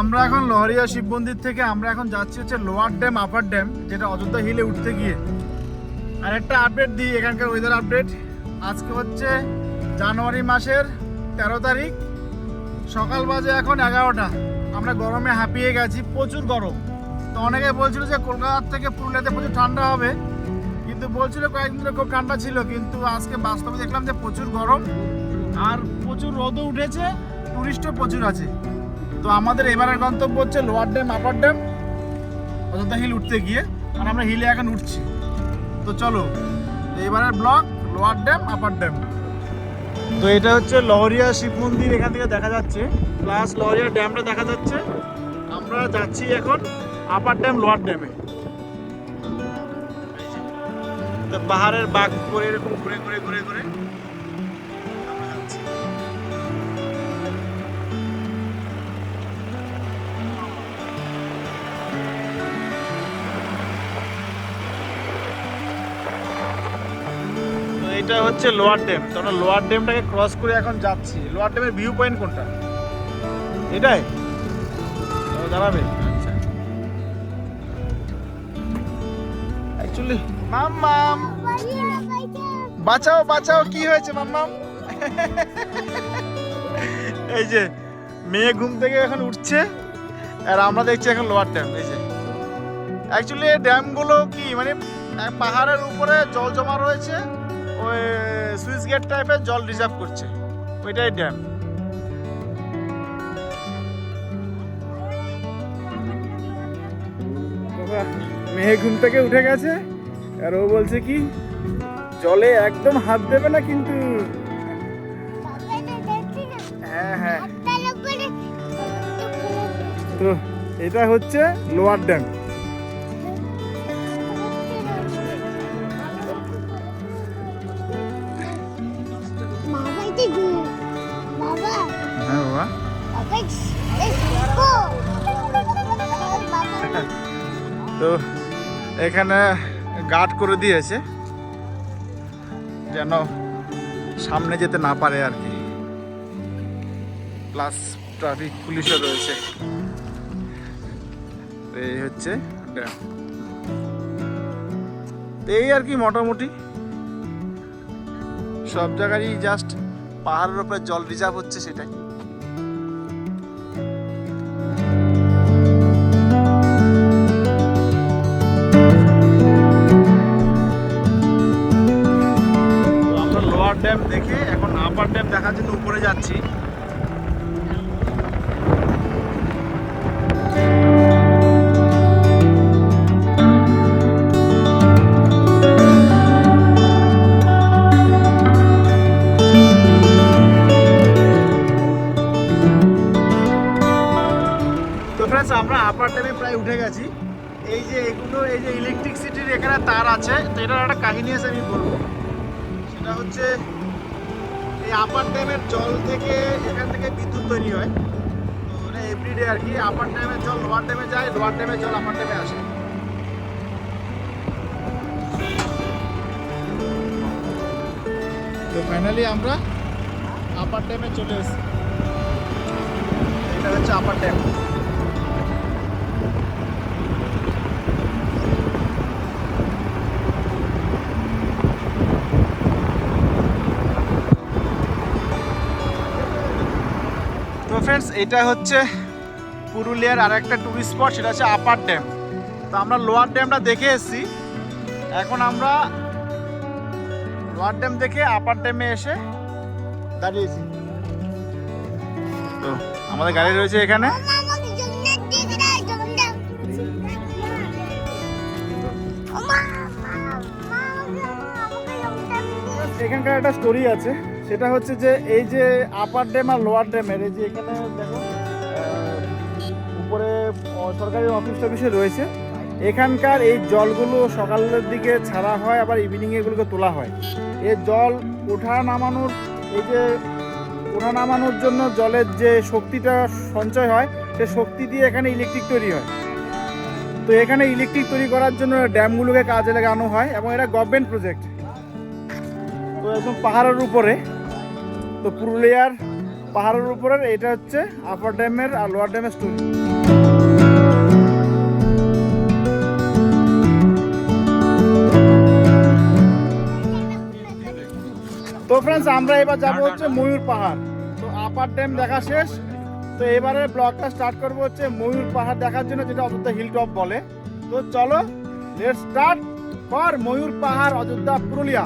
আমরা এখন লহরিয়া শিব মন্দির থেকে আমরা এখন যাচ্ছি হচ্ছে লোয়ার ড্যাম, আপার ড্যাম, যেটা অযোধ্যা হিলে উঠতে গিয়ে। আর একটা আপডেট দিই, এখানকার ওয়েদার আপডেট আজকে হচ্ছে জানুয়ারি মাসের তেরো তারিখ। সকাল বাজে এখন এগারোটা। আমরা গরমে হাঁপিয়ে গেছি, প্রচুর গরম। তো অনেকে বলছিল যে কলকাতার থেকে পুরুলিয়াতে প্রচুর ঠান্ডা হবে। কিন্তু বলছিল কয়েকদিন ধরে খুব ঠান্ডা ছিল, কিন্তু আজকে বাস্তবে দেখলাম যে প্রচুর গরম। আর প্রচুর রোদও উঠেছে টুরিস্টও প্রচুর আছে। তো আমাদের এবারের গন্তব্য হচ্ছে lower dam, upper dam, Ayodhya hill উঠতে গিয়ে, আর আমরা হিলে এখন উঠছি। তো চলো, এবারের block, lower dam, upper dam. তো এটা হচ্ছে লহরিয়া শিব মন্দির, এখান থেকে দেখা যাচ্ছে। প্লাস লহরিয়া ড্যামটা দেখা যাচ্ছে। আমরা যাচ্ছি এখন আপার ড্যাম, লোয়ার ড্যামে। পাহাড়ের বাঘ করে এরকম ঘুরে ঘুরে ঘুরে ঘুরে। এটা হচ্ছে লোয়ার ড্যাম তো আমরা লোয়ার ড্যামটাকে ক্রস করে এখন যাচ্ছি। লোয়ার ড্যামের ভিউ পয়েন্ট কোনটা? এটাই। দাঁড়াবে? আচ্ছা। অ্যাকচুয়ালি মাম্মাম! বাঁচাও বাঁচাও, কি হয়েছে, মাম্মাম? এই যে, মেয়ে ঘুম থেকে এখন উঠছে, আর আমরা দেখছি এখন লোয়ার ড্যাম, এই যে। অ্যাকচুয়ালি ড্যামগুলো কি মানে পাহাড়ের উপরে জল জমা রয়েছে ওই সুইচ গেট টাইপের জল রিজার্ভ করছে। ওইটাই ড্যাম। মেয়ে ঘুম থেকে উঠে গেছে। আর ও বলছে কি জলে একদম হাত দেবে না কিন্তু। হ্যাঁ হ্যাঁ। তো এটা হচ্ছে লোয়ার ড্যাম। তো এখানে গার্ড করে দিয়েছে, যেন সামনে যেতে না পারে আর কি। প্লাস ট্রাফিক পুলিশও রয়েছে। এই হচ্ছে ড্যাম। এই আর কি মোটামুটি। সব জায়গারই জাস্ট পাহাড়ের উপরে জল রিজার্ভ হচ্ছে সেটাই। ড্যাম দেখে এখন আপার ড্যাম দেখার জন্য উপরে যাচ্ছি। আমরা আপার ড্যামে প্রায় উঠে গেছি। এই যে এগুলো, এই যে ইলেকট্রিসিটির এখানে তার আছে, তো এটার একটা কাহিনী আছে আমি বলব। সেটা হচ্ছে এই আপার ড্যামের জল থেকে এখান থেকে বিদ্যুৎ তৈরি হয়। তো এটা এভরিডে আর কি আপার ড্যামের জল লোয়ার ড্যামে যায় লোয়ার ড্যামের জল আপার ড্যামে আসে। তো ফাইনালি আমরা আপার ড্যামে চলে এসেছি। এটা হচ্ছে আপার ড্যাম তো ফ্রেন্ডস এটা হচ্ছে পুরুলিয়ার আর একটা টুরিস্ট স্পট সেটা হচ্ছে আপার ড্যাম তো আমরা লোয়ার ড্যামটা দেখে এসেছি। এখন আমরা লোয়ার ড্যাম দেখে আপার ড্যামে এসে দাঁড়িয়েছি। তো আমাদের গাড়ি রয়েছে এখানে। এখানকার একটা স্টোরি আছে। সেটা হচ্ছে যে এই যে আপার ড্যাম আর লোয়ার ড্যামের এই যে এখানে দেখো উপরে সরকারি অফিস টফিসে রয়েছে। এখানকার এই জলগুলো সকালের দিকে ছাড়া হয়, আবার ইভিনিং এগুলোকে তোলা হয়। এই জল ওঠা নামানোর, এই যে ওঠা নামানোর জন্য জলের যে শক্তিটা সঞ্চয় হয়, সে শক্তি দিয়ে এখানে ইলেকট্রিক তৈরি হয়। তো এখানে ইলেকট্রিক তৈরি করার জন্য ড্যামগুলোকে কাজে লাগানো হয়, এবং এটা গভর্নমেন্ট প্রজেক্ট তো একদম পাহাড়ের উপরে। তো পুরুলিয়ার পাহাড়ের উপরের এটা হচ্ছে আপার ড্যামের আর লোয়ার ড্যামের স্টোরি তো ফ্রেন্ডস আমরা এবার যাব হচ্ছে ময়ূর পাহাড়। তো আপার ড্যাম দেখা শেষ। তো এবারে ব্লগটা স্টার্ট করব হচ্ছে ময়ূর পাহাড় দেখার জন্য যেটা অযোধ্যা হিল টপ বলে। তো চলো লেট স্টার্ট ফর ময়ূর পাহাড় অযোধ্যা পুরুলিয়া।